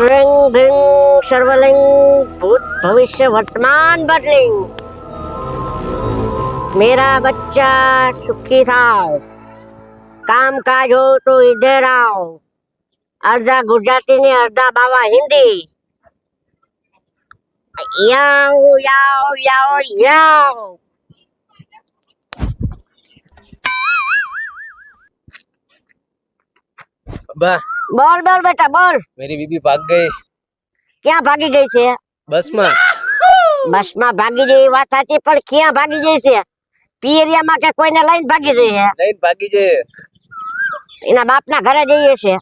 શ્રેંગ ભીંગ સર્વલિંગ, ભૂત ભવિષ્ય વર્તમાન બદલિંગ. મેરા બચ્ચા સુખી થાવ. કામ કાજ હો તો ઇધર આવ અડધા ગુજરાતી ને અડધા બાવા હિન્દી. યાવ યાવ યાવ યાવ બા. બોલ બોલ બેટા બોલ. મેરી બીબી ભાગ ગઈ. ક્યાં ભાગી ગઈ છે? બસમાં ભાગી ગઈ એ વાત સાચી પણ ક્યાં ભાગી ગઈ છે? પિયરિયામાં કે કોઈને લઈને ભાગી જઈ છે? લઈને ભાગી જઈ એના બાપના ઘરે જઈએ છે.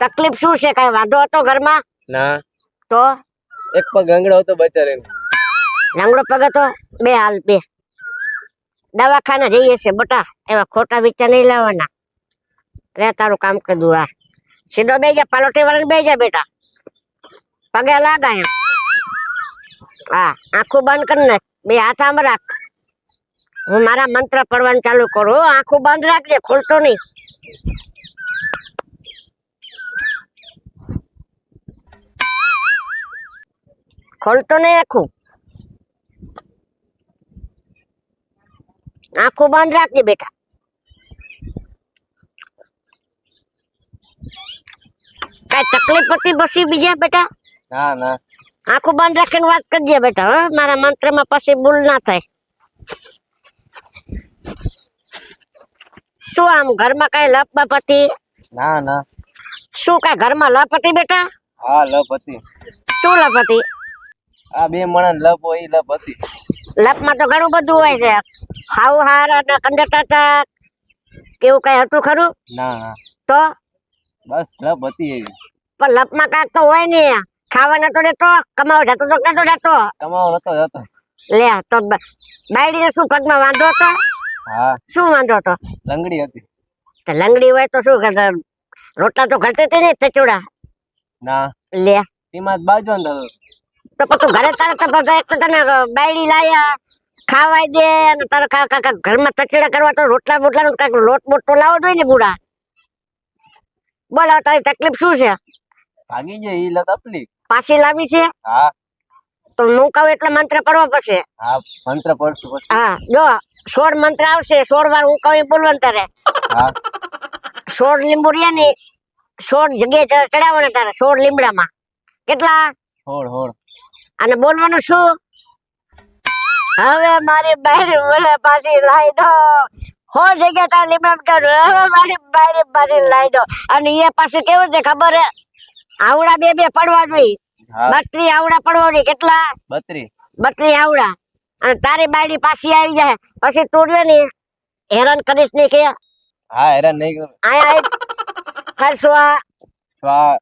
તકલીફ શું છે? કઈ વાંધો હતો ઘરમાં? ના. તો? એક પગ લંગડો હતો બચારે લંગડો પગ હતો? બે હાલ બે. દવાખાને જઈએ છે બટા. એવા ખોટા વિચાર નહીં લેવાના રે, તારું કામ કીધું આ. સીધો બે જા, પાલોટી વાળાને બે જા, બેટા. પગે લાગાય હા, આંખું બંધ કરી નાખ બે હાથ આમ રાખ. હું મારા મંત્ર પડવાનું ચાલુ કરું આંખું બંધ રાખજે, ખોલતો નહીં. ખોલતો નહીં આખું. આંખું બંધ રાખજે, બેટા. કઈ તકલીફ હતી પછી બીજા બેટા? ના ના. આંખું બંધ રાખીને વાત કરજે બેટા હા. મારા મંત્રમાં પછી ભૂલ ના થાય. શું આમ ઘરમાં કઈ લપ બપ ના ના. શું કઈ ઘરમાં લપ હતી બેટા? હા લપ હતી. શું લપ હતી? આ બે મણા લપ હોય લપ હતી. લપમાં તો ઘણું બધું હોય છે. હાવ હાર અને કંડકટા કેવું કઈ હતું ખરું? ના. તો? બસ લપ હતી એવી. પણ લપમાં કાક તો હોય ને ખાવા નતો દેતો કમાવો જતો તો નતો જતો કમાવો નતો જતો. લે તો બાયડીને શું પગમાં વાંધો હતો? હા. શું વાંધો હતો? લંગડી હતી. તો લંગડી હોય તો શું કરતા? રોટલા તો ઘટે તે ને ચચુડા. ના. લે. તેમાં બાજુ બાજવાનું તો પછી ઘરે તારે તો એક તો તને બાયડી લાયા. ખાવાય દે અને તારે ઘરમાં તચડા કરવા તો રોટલા બોટલા નું કંઈક લોટ બોટ તો લાવો જોઈએ ને બુડા. બોલ તારી તકલીફ શું છે? ભાગી જાય ઈ અપલી પાછી લાવી છે? હા. તો હું કહું એટલે મંત્ર પડવો પડશે. હા મંત્ર પડશું હા જો સોળ મંત્ર આવશે સોળ વાર હું કહું બોલવાનું તારે. હા. સોળ લીંબુ રહ્યા ને સોળ જગ્યાએ ચડાવવાના તારે સોળ લીમડામાં. કેટલા? હોળ હોળ. અને બોલવાનું શું? હવે મારી બહેન મને પાછી લાવી દો. હો જગ્યા તાર લીમડા મારી બહેન પાછી લાવી દો અને એ પાછું કેવું છે ખબર હે આવડા બે બે પડવા જોઈએ બત્રી આવડા પડવા જોઈએ કેટલા? બત્રી. બત્રી આવડા. અને તારી બાયડી પાછી આવી જાય. પછી તું ને હેરાન કરીશ નહીં કે. હા હેરાન નહીં કરું. આય આય. ખરસવા સ્વા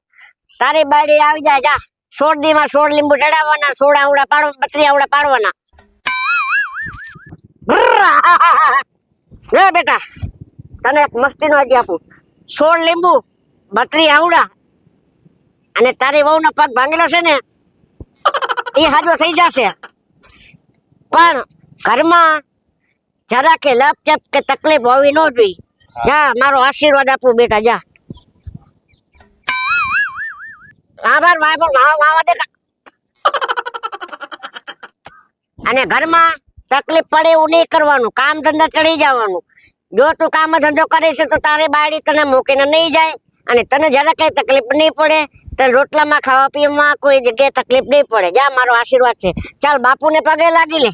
તારી બાયડી આવી જાય. જા. સોળ દી માં સોળ લીંબુ ચડાવવાના સોળ આવડા પાડવા બત્રી આવડા પાડવાના. લે બેટા તને એક મસ્તી નો આપું. સોળ લીંબુ બત્રી આવડા અને તારી વહુનો પગ ભાંગેલો છે ને એ હાજો થઈ જશે. પણ ઘરમાં જરા કે લપ ચપ કે તકલીફ હોવી ન જોઈએ. જા મારો આશીર્વાદ આપું બેટા જા. આભાર ભાઈ પણ વાહ દે અને ઘરમાં તકલીફ પડે એવું નહીં કરવાનું. કામ ધંધા ચડી જવાનું. જો તું કામ ધંધો કરે છે તો તારે બાયડી તને મૂકીને નહીં જાય અને તને જરા કઈ તકલીફ નહીં પડે તને રોટલામાં ખાવા પીવામાં કોઈ જગ્યાએ તકલીફ નહીં પડે. જા મારો આશીર્વાદ છે. ચાલ બાપુને પગે લાગી લે.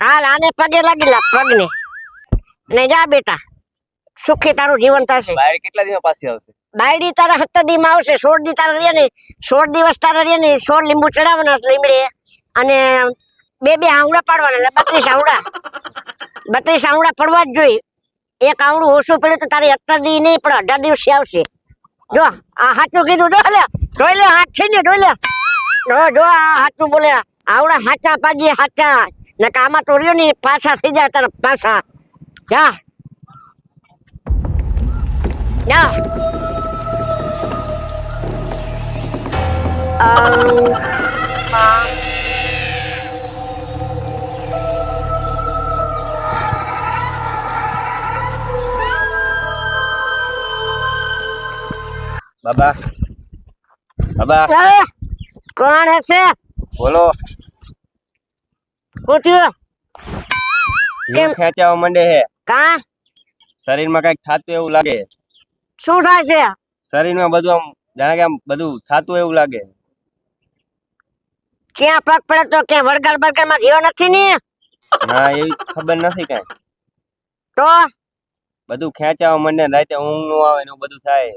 હાલ આને પગે લાગી લા પગને. અને જા બેટા. સુખી તારું જીવન થશે. બાયર કેટલા દિવસ પાછી આવશે? બાયડી તારા સત્તર દી માં આવશે. સોળ દી તારા રહે ને સોળ દિવસ તારા રહીએ ને સોળ લીંબુ ચડાવવાના લીમડે અને બે બે આવડા પાડવાના એટલે બત્રીસ આવડા બત્રીસ આવડા પડવા જ જોઈએ એક આવડું ઓછું પડ્યું તો તારી અત્યાર દી નહીં પણ અઢાર દિવસે આવશે. જો આ હાચું કીધું જો લે. જોઈ લે હાથ છે ને જોઈ લે. જો આ હાચું બોલે. આવડા હાચા પાડીએ હાચા. ને આમાં તો રહ્યો ની પાછા થઈ જાય તારા પાછા. જા. જા. અમ, બાબા. બાબા. કોણ હશે? બોલો. ઉઠ્યો કેમ? ખેંચાવા માંડે હે કા? શરીરમાં કંઈક થાતું એવું લાગે. શું થાય છે? શરીરમાં બધું આમ જાણે કે આમ બધું થાતું એવું લાગે. ક્યાં પગ પડે તો ક્યાં વળગાડ બળગાડમાં જીવ નથી ને? ના એવી ખબર નથી કઈ. તો? બધું ખેંચાવા માંડે રાતે ઊંઘનું આવે ને બધું થાય.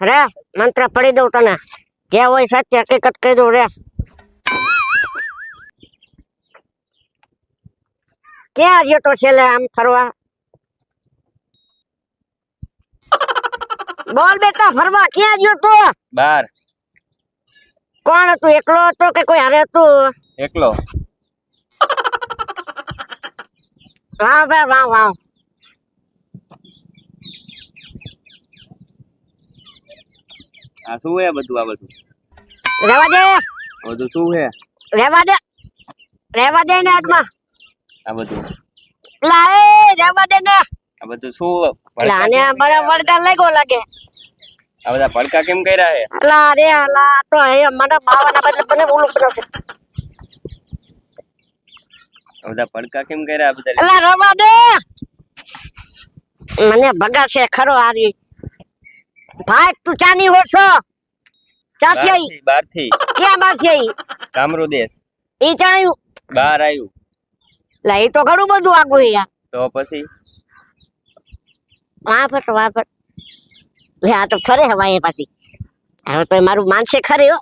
રે મંત્ર પડી દઉં તને. જે હોય સાચી હકીકત કહી દઉં રે. ક્યાં ગયો તો છેલ્લે આમ ફરવા? બોલ બેટા ફરવા ક્યાં ગયો તો? બાર. કોણ હતું એકલો હતો કે કોઈ હારે હતું? એકલો. વાહ ભાઈ વાહ વાહ. આ શું હે બધું આ બધું? રેવા દે. બધું શું હે? રેવા દે. રેવા દે ને હાથમાં. આ બધું. લાય રેવા દે ને. આ બધું શું લાને કેમ બરાબર લાગ્યો લાગે. આ બધા ભડકા કેમ કર્યા હે? લા રે લા તો હે મને બાવાના બદલે મને ઓલું બનાવશે આ બધા પડકા કેમ કર્યા આ બધા? રવા દે. મને ભગાશે ખરો હારી. ભાઈ તું ચાની હો છો? ચાથી આવી બારથી બારથી ક્યાં બારથી આવી કામરો દેશ. ઈ ચાયું બહાર આવ્યું લા એ તો ઘણું બધું આગું યાર. તો પછી? વાપટ વાપટ લે આ તો ફરે હવા એ પાછી. હવે તો મારું માનશે ખરે હો.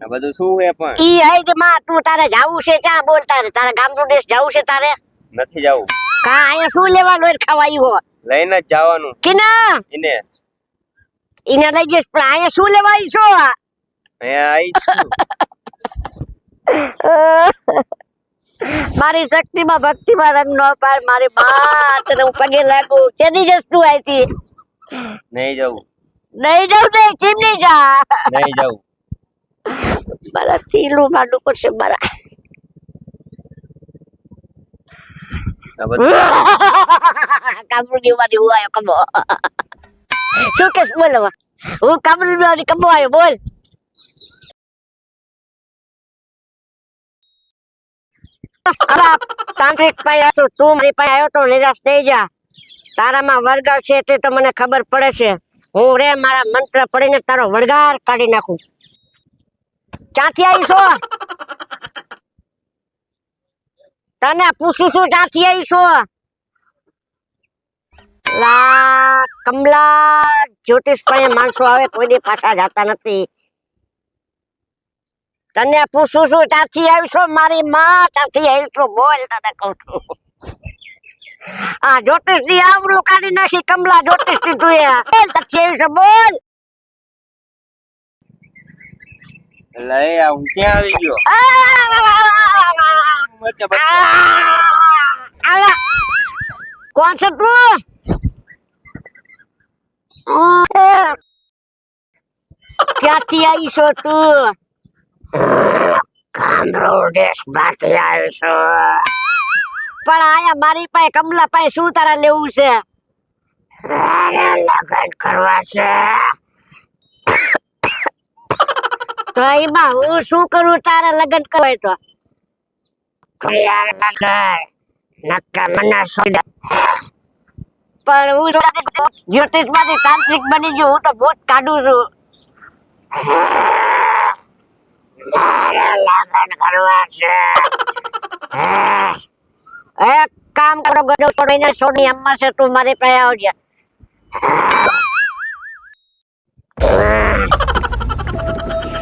આ બધું શું હે પણ? ઈ હાઈટમાં તું તારે જાવું છે ક્યાં બોલ તારે તારે ગામનો દેશ જાવું છે તારે? નથી જવું. કા અહીંયા શું લેવા લોર ખવાયું હો? લઈને જ જવાનું. કે ના એને લઈ જઈશ પણ અહીંયા શું લેવા આવી છો. છું. મારી શક્તિમાં ભક્તિમાં રંગ ન પાડ મારી માં તને હું પગે લાગુ. કેદી જસ તું આઈતી નહીં જવું નહીં જાઉં નહીં કેમ નહીં જા. નહીં જાઉં. મારા તીલું માંડું પડશે મારા. આ કામરૂ જેવાની હું કમો. શું કેસ બોલ? હવે હું કામરૂ જેવાની કમો આવ્યો, બોલ. તાંત્રિક ભાઈ આવ્યો તું મારી પાસે આવ્યો તો નિરાશ થઈ જા. તારામાં વળગાર છે તે તો મને ખબર પડે છે. હું રે મારા મંત્ર પડીને તારો વળગાર કાઢી નાખું. ક્યાંથી આવી તને પૂછું છું, ક્યાંથી આવી કમલા જ્યોતિષ પાસે માણસો આવે કોઈ દી પાછા જતા નથી તને પૂછું છું ત્યાંથી આવીશો મારી માં ત્યાંથી આવીશો બોલ તને કહું છું આ જ્યોતિષની આવડું કાઢી નાખી કમલા જ્યોતિષની તું ત્યાંથી આવીશો બોલ ક્યાં આવી ગયો કોણ છે તું ક્યાંથી આવી છો તું કામરો દેશમાંથી આવી છો પણ આયા મારી પાસે કમલા પાસે શું તારા લેવું છે લગન કરવા છે તો એમાં હું શું કરું તારે લગન કરવા તો યાર લગન નક્કા મને સોડા પણ હું જ્યોતિષમાંથી તાંત્રિક બની ગયો, હું તો ભૂત કાઢું છું. મારે લગન કરવા છે. કામ કરો ગડો છોડીને સોની અમ્મા છે, તું મારી પાસે આવજે.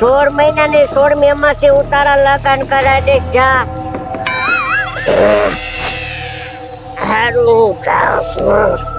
સોળ મહિનાની સોળમી અમાસી હું તારા કરાવી દે, જા. જાઉં છું.